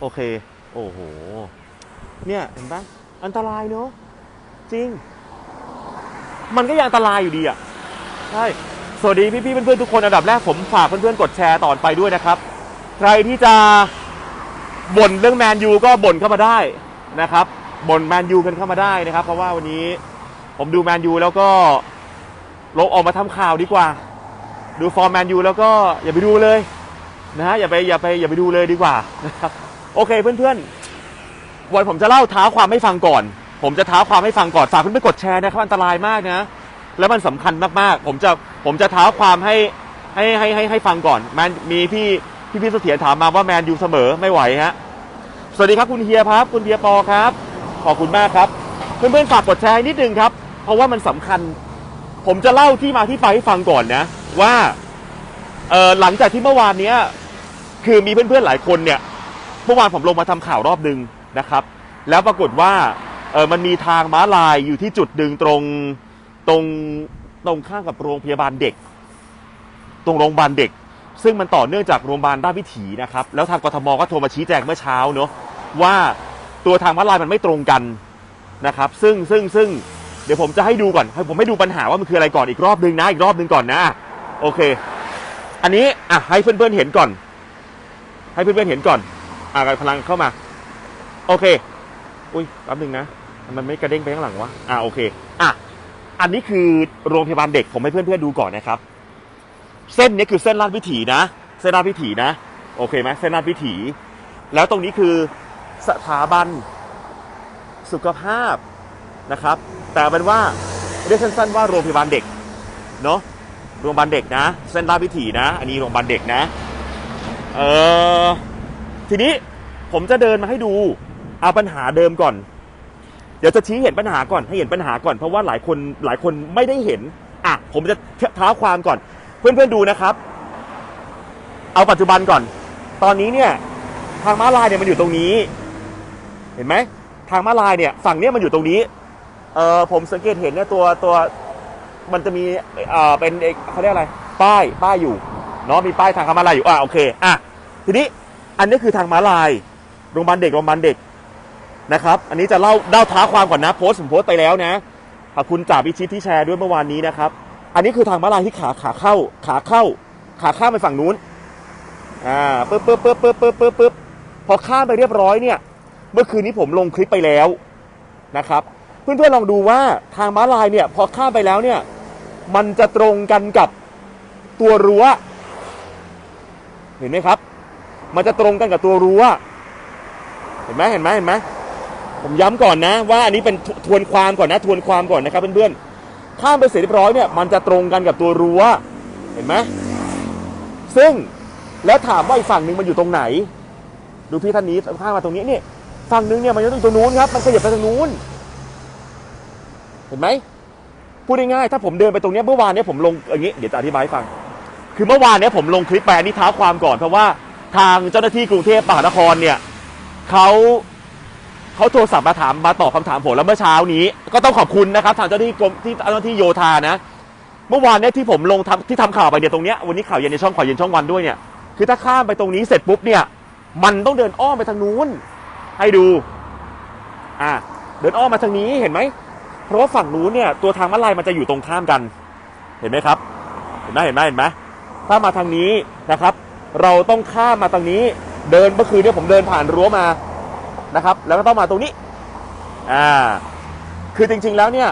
โอเค โอ้โห เนี่ยเห็นปะอันตรายเนอะจริง มันก็ยังอันตรายอยู่ดีอะใช่สวัสดีพี่ๆเพื่อนๆทุกคนอันดับแรกผมฝากเพื่อนๆกดแชร์ต่อไปด้วยนะครับ ใครที่จะบ่นเรื่องแมนยูก็บ่นเข้ามาได้นะครับบ่นแมนยูกันเข้ามาได้นะครับ เพราะว่าวันนี้ผมดูแมนยูแล้วก็ลงออกมาทำข่าวดีกว่า ดูฟอร์มแมนยูแล้วก็อย่าไปดูเลยนะฮะอย่าไปอย่าไปอย่าไปดูเลยดีกว่านะครับ โอเคเพื่อนๆ วันผมจะเล่าท้าความให้ฟังก่อน ผมจะท้าความให้ฟังก่อน ฝากเพื่อนๆกดแชร์นะครับอันตรายมากนะ แล้วมันสำคัญมากๆ ผมจะผมจะท้าความให้ให้ให้ให้ให้ฟังก่อนแมนมีพี่พี่พี่เสถียรถามมาว่าแมนยูเสมอไม่ไหวฮะ สวัสดีครับคุณเฮียครับ คุณเฮียปอครับ ขอบคุณมากครับ เพื่อนๆฝากกดแชร์นิดนึงครับ เพราะว่ามันสำคัญ ผมจะเล่าที่มาที่ไปให้ฟังก่อนนะ ว่าเออหลังจากที่เมื่อวานเนี้ย คือมีเพื่อนๆหลายคนเนี่ย เมื่อวานผมลงมาทำข่าวรอบดึงนะครับ แล้วปรากฏว่าเออมันมีทางม้าลายอยู่ที่จุดดึงตรงตรงตรงข้างกับโรงพยาบาลเด็ก ตรงโรงพยาบาลเด็ก ซึ่งมันต่อเนื่องจากโรงพยาบาลด้านวิถีนะครับ แล้วทางกทมก็โทรมาชี้แจงเมื่อเช้าเนอะว่าตัวทางม้าลายมันไม่ตรงกันนะครับ ซึ่งซึ่งซึ่งเดี๋ยวผมจะให้ดูก่อนให้ผมให้ดูปัญหาว่ามันคืออะไรก่อนอีกรอบนึงนะอีกรอบนึงก่อนนะ โอเค อันนี้อะให้เพื่อนๆเห็นก่อน ให้เพื่อนๆเห็นก่อน อะพลังเข้ามา โอเค อุ้ยแป๊บนึงนะ มันไม่กระเด้งไปข้างหลังวะ อะโอเค อะ อันนี้คือโรงพยาบาลเด็ก ผมให้เพื่อนๆดูก่อนนะครับ เส้นนี้คือเส้นลาดวิถีนะ เส้นลาดวิถีนะ โอเคไหมเส้นลาดวิถี แล้วตรงนี้คือสถาบันสุขภาพนะครับ แต่เอาเป็นว่าเรียกสั้นๆว่าโรงพยาบาลเด็ก เนาะโรงพยาบาลเด็กนะ เส้นลาดวิถีนะ อันนี้โรงพยาบาลเด็กนะ เออ ทีนี้ผมจะเดินมาให้ดูเอาปัญหาเดิมก่อน เดี๋ยวจะชี้เห็นปัญหาก่อนให้เห็นปัญหาก่อนเพราะว่าหลายคนหลายคนไม่ได้เห็นอะผมจะเท้าความก่อน เพื่อนๆดูนะครับ เอาปัจจุบันก่อน ตอนนี้เนี่ยทางม้าลายเนี่ยมันอยู่ตรงนี้ เห็นไหมทางม้าลายเนี่ยฝั่งเนี้ยมันอยู่ตรงนี้เออผมสังเกตเห็นเนี่ยตัวตัวมันจะมีเอ่อเป็นเอกเขาเรียกอะไร ป้ายป้ายอยู่เนาะมีป้ายทางม้าลายอยู่อะโอเคอะทีนี้ อันนี้คือทางม้าลายโรงพยาบาลเด็กโรงพยาบาลเด็กนะครับ อันนี้จะเล่าเล่าท้าความก่อนนะโพสต์ผมโพสต์ไปแล้วนะขอบคุณจ่าพิชิตที่แชร์ด้วยเมื่อวานนี้นะครับ อันนี้คือทางม้าลายที่ขาขาเข้า ขาเข้า ขาข้ามไปฝั่งนู้นอ่าปึ๊บปึ๊บปึ๊บปึ๊บปึ๊บปึ๊บปึ๊บพอข้ามไปเรียบร้อยเนี่ย เมื่อคืนนี้ผมลงคลิปไปแล้วนะครับ เพื่อนๆลองดูว่าทางม้าลายเนี่ย พอข้ามไปแล้วเนี่ย มันจะตรงกันกับตัวรั้ว เห็นไหมครับ มันจะตรงกันกับตัวรั้วเห็นไหมเห็นไหมเห็นไหมผมย้ำก่อนนะ ว่าอันนี้เป็นทวนความก่อนนะ ทวนความก่อนนะครับเพื่อนๆข้ามไปเสร็จเรียบร้อยเนี่ยมันจะตรงกันกับตัวรั้วเห็นไหมซึ่งแล้วถามว่าอีกฝั่งหนึ่งมันอยู่ตรงไหน ดูพี่ท่านนี้ข้ามมาตรงนี้เนี่ยฝั่งหนึ่งเนี่ยมันอยู่ตรงนู้นครับ มันขยับไปทางนู้น เห็นไหมพูดง่ายๆถ้าผมเดินไปตรงนี้เมื่อวานเนี้ยผมลงอย่างนี้เดี๋ยวจะอธิบายให้ฟัง คือเมื่อวานเนี้ยผมลงคลิปไปอันนี้ท้าความก่อนเพราะว่า ทางเจ้าหน้าที่กรุงเทพมหานครเนี่ยเขาเขาโทรศัพท์มาถามมาตอบคำถามผมแล้วเมื่อเช้านี้ ก็ต้องขอบคุณนะครับทางเจ้าหน้าที่กรมที่เจ้าหน้าที่โยธานะ เมื่อวานเนี้ยที่ผมลงทำที่ทำข่าวไปเนี่ยตรงเนี้ยวันนี้ข่าวเย็นในช่องข่าวเย็นช่องวันด้วยเนี่ยคือถ้าข้ามไปตรงนี้เสร็จปุ๊บเนี่ย มันต้องเดินอ้อมไปทางนู้น ให้ดู อ่าเดินอ้อมมาทางนี้เห็นไหมเพราะว่าฝั่งนู้นเนี่ยตัวทางม้าลายมันจะอยู่ตรงข้ามกัน เห็นไหมครับ เห็นไหมเห็นไหมเห็นไหมถ้ามาทางนี้นะครับ เราต้องข้ามมาทางนี้ เดินเมื่อคืนเนี่ยผมเดินผ่านรั้วมานะครับ แล้วก็ต้องมาตรงนี้อ่าคือจริง ๆ แล้วเนี่ย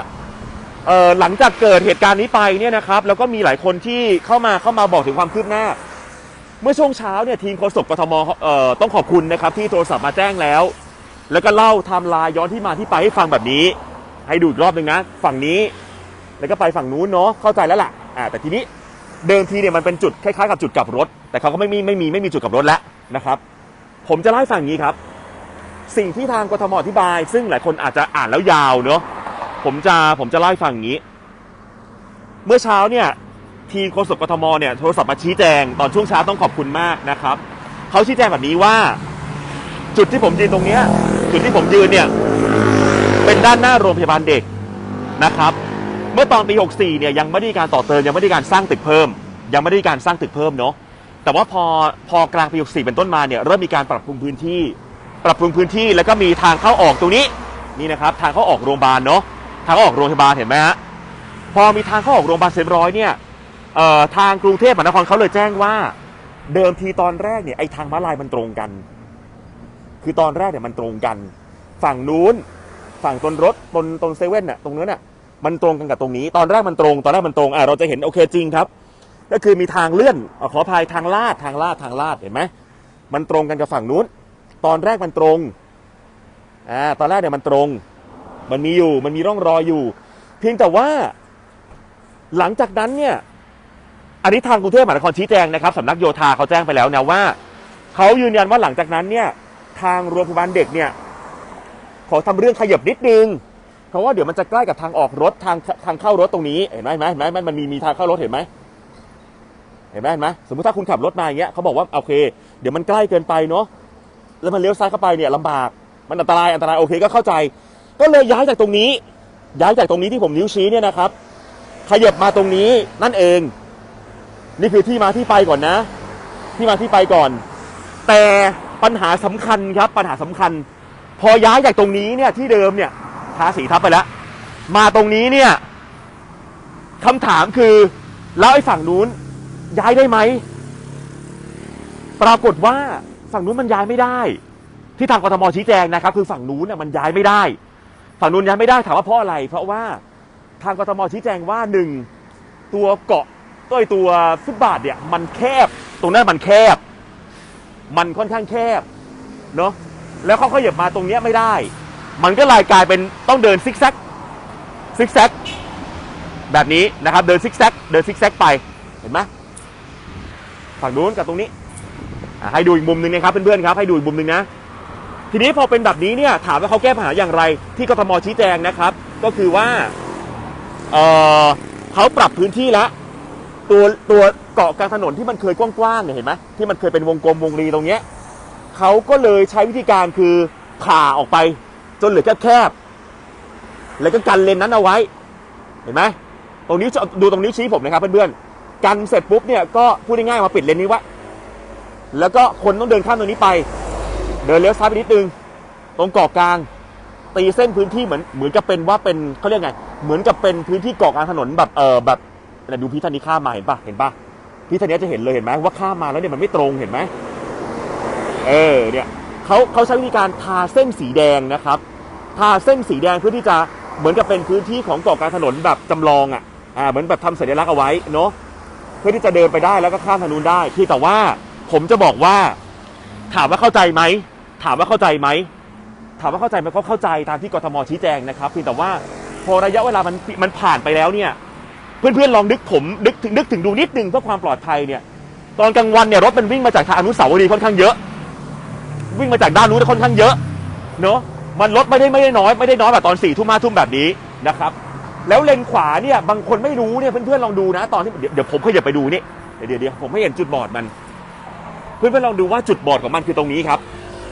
เอ่อหลังจากเกิดเหตุการณ์นี้ไปเนี่ยนะครับ แล้วก็มีหลายคนที่เข้ามาเข้ามาบอกถึงความคืบหน้า เมื่อช่วงเช้าเนี่ยทีมโฆษกกทมเอ่อต้องขอบคุณนะครับ ที่โทรศัพท์มาแจ้งแล้ว แล้วก็เล่าไทม์ไลน์ย้อนที่มาที่ไปให้ฟังแบบนี้ ให้ดูอีกรอบหนึ่งนะ ฝั่งนี้แล้วก็ไปฝั่งนู้นเนาะเข้าใจแล้วล่ะอ่าแต่ทีนี้เดิมทีเนี่ยมันเป็นจุดคล้ายๆกับจุดกลับรถ แต่เขาก็ไม่มีไม่มีไม่มีจุดกลับรถแล้วนะครับ ผมจะเล่าให้ฟังอย่างนี้ครับ สิ่งที่ทางกทมอธิบาย ซึ่งหลายคนอาจจะอ่านแล้วยาวเนาะผมจะผมจะเล่าให้ฟังอย่างนี้ เมื่อเช้าเนี่ยทีโฆษกกทมเนี่ยโทรศัพท์มาชี้แจงตอนช่วงเช้าต้องขอบคุณมากนะครับเขาชี้แจงแบบนี้ว่า จุดที่ผมยืนตรงเนี้ยจุดที่ผมยืนเนี่ยเป็นด้านหน้าโรงพยาบาลเด็กนะครับ เมื่อตอนปี 64 เนี่ยยังไม่ได้การต่อเติมยังไม่ได้การสร้างตึกเพิ่ม ยังไม่ได้การสร้างตึกเพิ่มเนาะ แต่ว่าพอพอกลางปี64เป็นต้นมาเนี่ยเริ่มมีการปรับปรุงพื้นที่ ปรับปรุงพื้นที่แล้วก็มีทางเข้าออกตรงนี้นี่นะครับทางเข้าออกโรงพยาบาลเนาะทางเข้าออกโรงพยาบาลเห็นไหมฮะพอมีทางเข้าออกโรงพยาบาลเสร็จเรียบร้อยเนี่ยเอ่อทางกรุงเทพมหานครเขาเลยแจ้งว่า เดิมทีตอนแรกเนี่ยไอ้ทางม้าลายมันตรงกัน คือตอนแรกเนี่ยมันตรงกัน ฝั่งนู้นฝั่งตนรถตนตนเซเว่นน่ะตรงนั้นน่ะมันตรงกันกับตรงนี้ ตอนแรกมันตรง ตอนแรกมันตรงอะเราจะเห็นโอเคจริงครับ ก็คือมีทางเลื่อนอขออภัยทางลาดทางลาดทางลาดเห็นไหมมันตรงกันกับฝั่งนู้น ตอนแรกมันตรงอ่าตอนแรกเนี่ยมันตรง มันมีอยู่มันมีร่องรอยอยู่ เพียงแต่ว่าหลังจากนั้นเนี่ยอันนี้ทางกรุงเทพมหานครชี้แจงนะครับสำนักโยธาเขาแจ้งไปแล้วนะว่าเขายืนยันว่าหลังจากนั้นเนี่ยทางโรงพยาบาลเด็กเนี่ยขอทำเรื่องขยับนิดนึงเพราะว่าเดี๋ยวมันจะใกล้กับทางออกรถทางทางเข้ารถตรงนี้เห็นไหมเห็นไหมเห็นไหมมันมันมีมีทางเข้ารถเห็นไหม เห็นไหมเห็นไหมสมมติถ้าคุณขับรถมาอย่างเงี้ยเขาบอกว่าโอเค เดี๋ยวมันใกล้เกินไปเนาะแล้วมันเลี้ยวซ้ายเข้าไปเนี่ยลำบาก มันอันตรายอันตรายโอเคก็เข้าใจ ก็เลยย้ายจากตรงนี้ ย้ายจากตรงนี้ที่ผมนิ้วชี้เนี่ยนะครับขยับมาตรงนี้นั่นเอง นี่คือที่มาที่ไปก่อนนะ ที่มาที่ไปก่อน แต่ปัญหาสำคัญครับ ปัญหาสำคัญ พอย้ายจากตรงนี้เนี่ยที่เดิมเนี่ยทาสีทับไปแล้ว มาตรงนี้เนี่ยคำถามคือแล้วไอ้ฝั่งนู้น ย้ายได้ไหม ปรากฏว่าฝั่งนู้นมันย้ายไม่ได้ ที่ทางกทมชี้แจงนะครับ คือฝั่งนู้นน่ะมันย้ายไม่ได้ ฝั่งนู้นย้ายไม่ได้ถามว่าเพราะอะไร เพราะว่าทางกทมชี้แจงว่าหนึ่งตัวเกาะตัวตัวฟุตบาทเนี่ย มันแคบ ตรงนั้นมันแคบ มันค่อนข้างแคบเนาะแล้วเขาขยับมาตรงเนี้ยไม่ได้ มันก็เลยกลายเป็นต้องเดินซิกแซกซิกแซกแบบนี้นะครับ เดินซิกแซกเดินซิกแซกไปเห็นไหม ฝั่งนู้นกับตรงนี้ให้ดูอีกมุมหนึ่งนะครับเพื่อนๆครับให้ดูอีกมุมหนึ่งนะ ทีนี้พอเป็นแบบนี้เนี่ยถามว่าเขาแก้ปัญหาอย่างไร ที่กทมชี้แจงนะครับ ก็คือว่าเเขาปรับพื้นที่แล้วตัวตัวเกาะกลางถนนที่มันเคยกว้างๆเนี่ยเห็นไหมที่มันเคยเป็นวงกลมวงรีตรงเนี้ยเขาก็เลยใช้วิธีการคือผ่าออกไป จนเหลือแค่แคบแล้วก็กันเลนนั้นเอาไว้ เห็นไหมตรงนี้ดูตรงนี้ชี้ผมนะครับเพื่อนๆ กันเสร็จปุ๊บเนี่ยก็พูดง่ายๆมาปิดเลนนี้ไว้แล้วก็คนต้องเดินข้ามตรงนี้ไป เดินเลี้ยวซ้ายไปนิดนึง ตรงเกาะกลาง ตีเส้นพื้นที่เหมือนเหมือนกับเป็นว่าเป็นเขาเรียกไง เหมือนกับเป็นพื้นที่เกาะกลางถนนแบบเออแบบแต่ดูพี่ท่านนี้ข้ามมาเห็นปะเห็นปะพี่ท่านนี้จะเห็นเลยเห็นไหมว่าข้ามมาแล้วเนี่ยมันไม่ตรงเห็นไหมเออเนี่ยเขาเขาใช้วิธีการทาเส้นสีแดงนะครับทาเส้นสีแดงเพื่อที่จะเหมือนกับเป็นพื้นที่ของเกาะกลางถนนแบบจำลองอะอ่าเหมือนแบบทำสัญลักษณ์เอาไว้เนาะ เพื่อที่จะเดินไปได้แล้วก็ข้ามถนนได้ที่แต่ว่าผมจะบอกว่า ถามว่าเข้าใจไหมถามว่าเข้าใจไหมถามว่าเข้าใจไหมก็เข้าใจตามที่กทมชี้แจงนะครับเพียงแต่ว่าพอระยะเวลามันมันผ่านไปแล้วเนี่ย เพื่อนๆลองนึกผมนึกถึงนึกถึงดูนิดนึงเพื่อความปลอดภัยเนี่ย ตอนกลางวันเนี่ยรถมันวิ่งมาจากทางอนุสาวรีย์ค่อนข้างเยอะ วิ่งมาจากด้านนู้นค่อนข้างเยอะเนอะมันรถไม่ได้ไม่ได้น้อยไม่ได้น้อยแบบตอนสี่ทุ่มห้าทุ่มแบบนี้นะครับ แล้วเลนขวาเนี่ยบางคนไม่รู้เนี่ยเพื่อนๆลองดูนะ ตอนที่เดี๋ยวเดี๋ยวผมขยับไปดูนี่เดี๋ยวเดี๋ยวเดี๋ยวผมให้เห็นจุดบอดมัน เพื่อนๆลองดูว่าจุดบอดของมันคือตรงนี้ครับ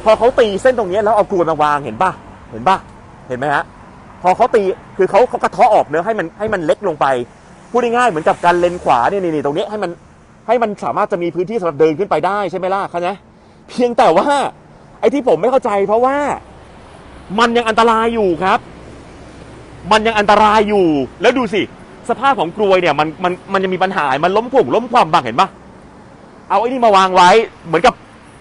พอเขาตีเส้นตรงนี้แล้วเอากลวยมาวางเห็นป่ะเห็นป่ะเห็นไหมฮะพอเขาตีคือเขาเขากระเทาะออกเนื้อให้มันให้มันเล็กลงไปพูดง่ายๆเหมือนกับการเลนขวาเนี่ยนี่ตรงนี้ให้มันให้มันสามารถจะมีพื้นที่สำหรับเดินขึ้นไปได้ใช่ไหมล่ะคะนะเพียงแต่ว่าไอ้ที่ผมไม่เข้าใจเพราะว่ามันยังอันตรายอยู่ครับ มันยังอันตรายอยู่ แล้วดูสิ สภาพของกลวยเนี่ยมันมันมันยังมีปัญหา มันล้มผงล้มความบางเห็นปะเอาไอ้นี่มาวางไว้ เหมือนกับ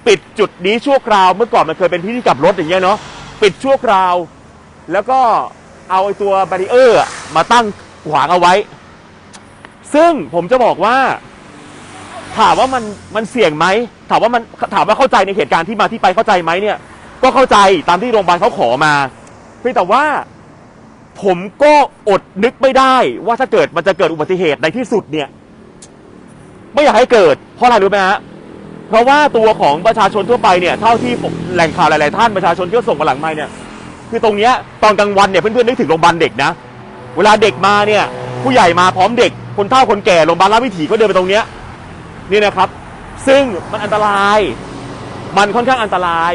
ปิดจุดนี้ชั่วคราว เมื่อก่อนมันเคยเป็นที่ที่กลับรถอย่างเงี้ยเนาะ ปิดชั่วคราว แล้วก็เอาไอ้ตัวบาริเออร์มาตั้งขวางเอาไว้ ซึ่งผมจะบอกว่า ถามว่ามันมันเสี่ยงไหม ถามว่ามันถามว่าเข้าใจในเหตุการณ์ที่มาที่ไปเข้าใจไหมเนี่ย ก็เข้าใจตามที่โรงพยาบาลเขาขอมาเพียงแต่ว่า ผมก็อดนึกไม่ได้ ว่าถ้าเกิดมันจะเกิดอุบัติเหตุในที่สุดเนี่ย ไม่อยากให้เกิด เพราะอะไรรู้ไหมฮะเพราะว่าตัวของประชาชนทั่วไปเนี่ยเท่าที่ผมแหล่งข่าวหลาย ๆ ท่านประชาชนที่ส่งมาหลังไม้เนี่ย คือตรงเนี้ยตอนกลางวันเนี่ยเพื่อน ๆ นึกถึงโรงพยาบาลเด็กนะ เวลาเด็กมาเนี่ย ผู้ใหญ่มาพร้อมเด็ก คนเฒ่าคนแก่โรงพยาบาลราชวิถีก็เดินไปตรงเนี้ยนี่นะครับ ซึ่งมันอันตราย มันค่อนข้างอันตราย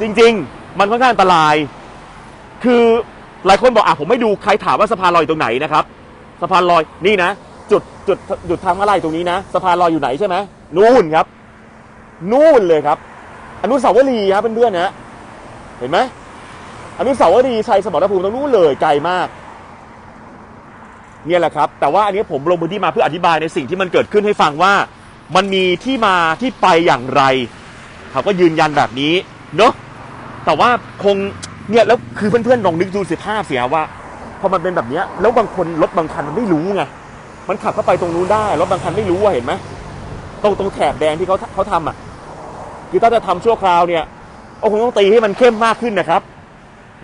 จริง ๆ มันค่อนข้างอันตราย คือ หลายคนบอกอะผมไม่ดูใครถามว่าสะพานลอยอยู่ตรงไหนนะครับสะพานลอยนี่นะจุดจุดจุดทางมาลายตรงนี้นะสะพานลอยอยู่ไหนใช่ไหมนู่นครับ นู่นเลยครับ อนุสาวรีย์ครับเพื่อนๆนะเห็นไหมอนุสาวรีย์ชัยสมรภูมิตรงนู้นเลยไกลมาก เนี่ยแหละครับ แต่ว่าอันนี้ผมลงพื้นที่มาเพื่ออธิบายในสิ่งที่มันเกิดขึ้นให้ฟังว่า มันมีที่มาที่ไปอย่างไรเขาก็ยืนยันแบบนี้เนาะแต่ว่าคง เนี่ยแล้วคือเพื่อนๆลองนึกดูสิภาพเสียว่า พอมันเป็นแบบเนี้ยแล้วบางคนรถบางคันมันไม่รู้ไงมันขับเข้าไปตรงนู้นได้รถบางคันไม่รู้อะเห็นไหมตรงตรงแถบแดงที่เขาเขาทำอะคือถ้าจะทำชั่วคราวเนี่ยก็คงต้องตีให้มันเข้มมากขึ้นนะครับ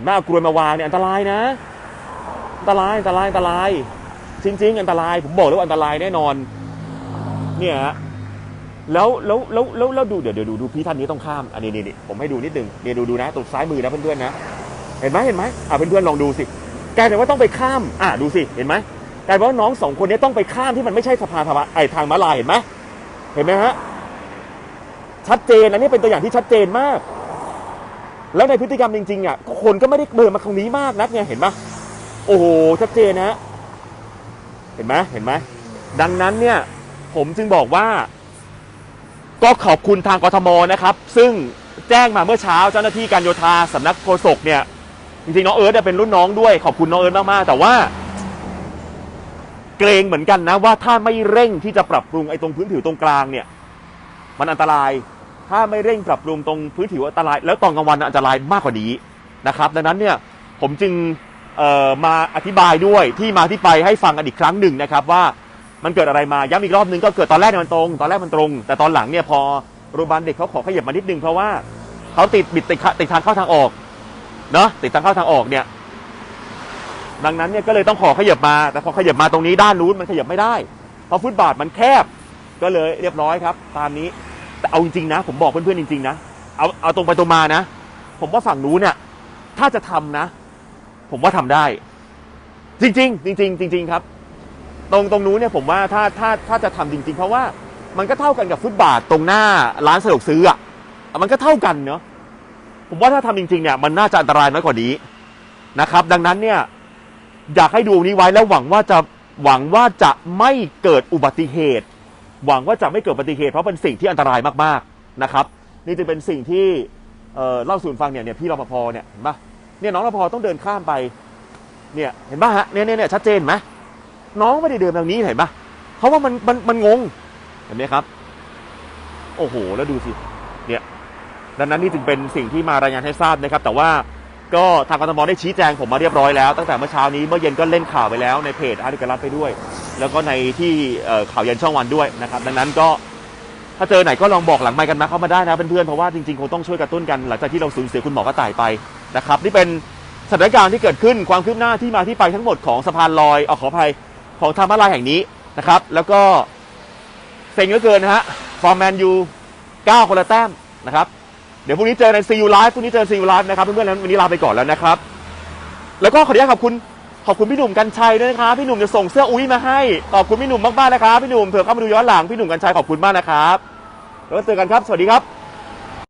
หน้ากลวยมาวางเนี่ยอันตรายนะ อันตรายอันตรายอันตราย จริง ๆ อันตราย ผมบอกเลยว่าอันตรายแน่นอน เนี่ยแล้วแล้วแล้วแล้วดูเดี๋ยวเดี๋ยวดูดูพี่ท่านนี้ต้องข้ามอันนี้นี่นี่ผมให้ดูนิดนึงเนี่ยดูดูนะตรงซ้ายมือนะเพื่อนๆนะ เห็นไหมเห็นไหมอ่าเพื่อนๆลองดูสิกลายเป็นว่าต้องไปข้ามอ่าดูสิเห็นไหมกลายเป็นว่าน้องสองคนนี้ต้องไปข้ามที่มันไม่ใช่สะพานธรรมะไอทางม้าลายเห็นไหมเห็นไหมฮะชัดเจนอันนี้เป็นตัวอย่างที่ชัดเจนมาก แล้วในพฤติกรรมจริงๆอะคนก็ไม่ได้เดินมาตรงนี้มากนักเนี่ยเห็นไหมโอ้โหชัดเจนนะฮะเห็นไหมเห็นไหมดังนั้นเนี่ย ผมจึงบอกว่า ก็ขอบคุณทางกทมนะครับ ซึ่งแจ้งมาเมื่อเช้าเจ้าหน้าที่การโยธาสำนักโฆษกเนี่ย จริงๆน้องเอิร์ธเนี่ยเป็นรุ่นน้องด้วยขอบคุณน้องเอิร์ธมากๆแต่ว่า เกรงเหมือนกันนะว่าถ้าไม่เร่งที่จะปรับปรุงไอ้ตรงพื้นผิวตรงกลางเนี่ย มันอันตราย ถ้าไม่เร่งปรับปรุงตรงพื้นผิวอันตราย แล้วตอนกลางวันอันตรายมากกว่านี้นะครับ ดังนั้นเนี่ยผมจึงมาอธิบายด้วยที่มาที่ไปให้ฟังกันอีกครั้งหนึ่งนะครับว่ามันเกิดอะไรมาย้ำอีกรอบนึงก็เกิดตอนแรกมันตรง ตอนแรกมันตรง แต่ตอนหลังเนี่ยพอโรงพยาบาลเด็กเขาขอขยับมานิดนึงเพราะว่าเขาติดบิดติดติดทางเข้าทางออก เนาะติดทางเข้าทางออกเนี่ย ดังนั้นเนี่ยก็เลยต้องขอขยับมา แต่พอขยับมาตรงนี้ด้านนู้นมันขยับไม่ได้ เพราะฟุตบาทมันแคบ ก็เลยเรียบร้อยครับ ตามนี้ แต่เอาจริงๆนะ ผมบอกเพื่อนๆจริงๆนะเอาเอาตรงไปตรงมานะ ผมว่าฝั่งนู้นเนี่ยถ้าจะทำนะ ผมว่าทำได้ จริง ๆ จริง ๆ จริง ๆ ครับ ตรงตรงนู้นเนี่ยผมว่าถ้าถ้าถ้าจะทำจริง ๆ เพราะว่ามันก็เท่ากันกับฟุตบาทตรงหน้าร้านสะดวกซื้ออะมันก็เท่ากันเนาะ ผมว่าถ้าทำจริงๆเนี่ยมันน่าจะอันตรายน้อยกว่านี้นะครับ ดังนั้นเนี่ยอยากให้ดูนี้ไว้แล้วหวังว่าจะหวังว่าจะไม่เกิดอุบัติเหตุ หวังว่าจะไม่เกิดอุบัติเหตุเพราะเป็นสิ่งที่อันตรายมากๆนะครับ นี่จะเป็นสิ่งที่เล่าสู่กันฟังเนี่ยเนี่ยพี่รปภเนี่ยเห็นปะเนี่ยน้องรปภต้องเดินข้ามไปเนี่ยเห็นปะฮะเนี่ยเนี่ยเนี่ยชัดเจนไหมน้องไม่ได้เดินทางนี้เห็นปะเพราะว่ามันมันมันงงเห็นไหมครับ โอ้โห แล้วดูสิ ดังนั้นนี่จึงเป็นสิ่งที่มารายงานให้ทราบนะครับ แต่ว่าก็ทางกทมได้ชี้แจงผมมาเรียบร้อยแล้ว ตั้งแต่เมื่อเช้านี้เมื่อเย็นก็เล่นข่าวไปแล้วในเพจอาร์ติกรัฐไปด้วย แล้วก็ในที่ข่าวเย็นช่องวันด้วยนะครับ ดังนั้นก็ถ้าเจอไหนก็ลองบอกหลังไมค์กันมาเข้ามาได้นะเพื่อนๆเพราะว่าจริงๆคงต้องช่วยกระตุ้นกันหลังจากที่เราสูญเสียคุณหมอกระต่ายไปนะครับนี่เป็นสถานการณ์ที่เกิดขึ้นความคืบหน้าที่มาที่ไปทั้งหมดของสะพานลอยเอาขออภัยของทางมาลายแห่งนี้นะครับ แล้วก็เซ็งเหลือเกินนะฮะฟอร์แมนยู9คนละแต้มนะครับ เดี๋ยวพรุ่งนี้เจอในซีอูไลฟ์พรุ่งนี้เจอซีอูไลฟ์นะครับเพื่อนๆนั้นวันนี้ลาไปก่อนแล้วนะครับ แล้วก็ขออนุญาตขอบคุณขอบคุณพี่หนุ่มกัญชัยด้วยนะครับพี่หนุ่มจะส่งเสื้ออุ้ยมาให้ขอบคุณพี่หนุ่มมากๆนะครับพี่หนุ่มเผื่อเข้ามาดูย้อนหลังพี่หนุ่มกัญชัยขอบคุณมากนะครับแล้วเจอกันครับ สวัสดีครับ